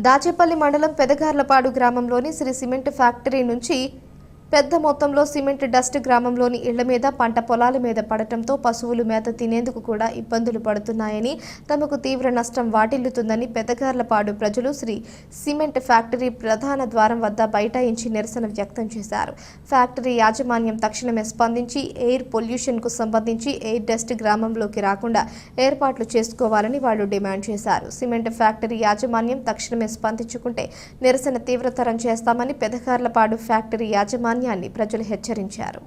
దాచేపల్లి మండలం పెదగార్లపాడు గ్రామంలోని Shri cement factory నుంచి పెద్ద మొత్తంలో సిమెంట్ డస్ట్ గ్రామంలోని ఇళ్ళ మీద పంట పొలాల మీద పడటంతో పశువులు మేత తినేందుకు కూడా ఇబ్బందులు పడుతున్నాయని తమకు తీవ్ర నష్టం వాటిల్లుతుందని పెదగార్లపాడు ప్రజలు శ్రీ సిమెంట్ ఫ్యాక్టరీ ప్రధాన ద్వారం వద్ద బైఠాయించి నిరసన వ్యక్తం చేశారు. ఫ్యాక్టరీ యాజమాన్యం తక్షణమే స్పందించి ఎయిర్ పొల్యూషన్కు సంబంధించి ఎయిర్ డస్ట్ గ్రామంలోకి రాకుండా ఏర్పాట్లు చేసుకోవాలని వాళ్ళు డిమాండ్ చేశారు. సిమెంట్ ఫ్యాక్టరీ యాజమాన్యం తక్షణమే స్పందించుకుంటే నిరసన తీవ్రతరం చేస్తామని పెదగార్లపాడు ఫ్యాక్టరీ యాజమాన్యం యాజమాన్యాన్ని ప్రజలు హెచ్చరించారు.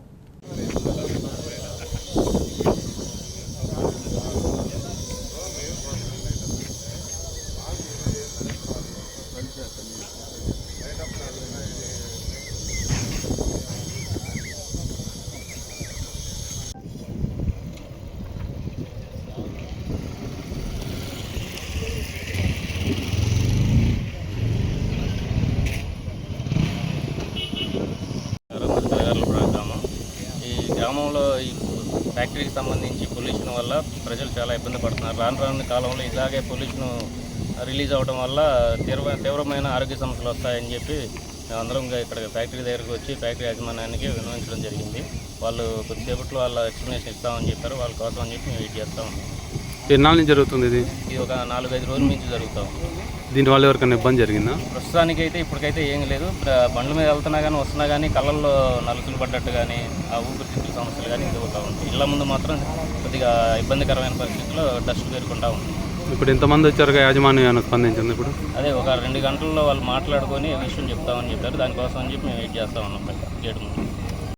గ్రామంలో ఈ ఫ్యాక్టరీకి సంబంధించి పొల్యూషన్ వల్ల ప్రజలు చాలా ఇబ్బంది పడుతున్నారు. రాను రాను కాలంలో ఇలాగే పొల్యూషన్ రిలీజ్ అవడం వల్ల తీవ్ర తీవ్రమైన ఆరోగ్య సమస్యలు వస్తాయని చెప్పి మేమందరం ఇక్కడ ఫ్యాక్టరీ దగ్గరకు వచ్చి ఫ్యాక్టరీ యాజమాన్యానికి విన్నవించడం జరిగింది. వాళ్ళు కొద్దిసేపట్లో వాళ్ళ ఎక్స్ప్లెనేషన్ ఇస్తామని చెప్పారు. వాళ్ళ కోసం అని చెప్పి మేము వెయిట్ చేస్తాం ఎన్నాళ్ళ నుంచి జరుగుతుంది ఇది? ఇది ఒక నాలుగైదు రోజుల నుంచి జరుగుతాం దీనివల్ల ఎవరికైనా ఇబ్బంది జరిగిందా? ప్రస్తుతానికైతే ఇప్పటికైతే ఏం లేదు. బండ్ల మీద వెళ్తున్నా కానీ వస్తున్నా కానీ కళ్ళల్లో నలుసులు పడ్డట్టు కానీ ఆ ఊపిరితిత్తుల సమస్యలు కానీ ఎదుగుతూ ఉంటాయి ఇళ్ళ ముందు మాత్రం కొద్దిగా ఇబ్బందికరమైన పరిస్థితుల్లో డస్ట్ పేరుకుంటా ఉంది. ఇప్పుడు ఎంతమంది వచ్చారు యాజమాన్యం ఏమైనా స్పందించింది ఇప్పుడు? అదే ఒక రెండు గంటల్లో వాళ్ళు మాట్లాడుకొని విషయం చెప్తామని చెప్పారు. దానికోసం అని చెప్పి మేము వెయిట్ చేస్తా ఉన్నాం. గేట్ ముందు.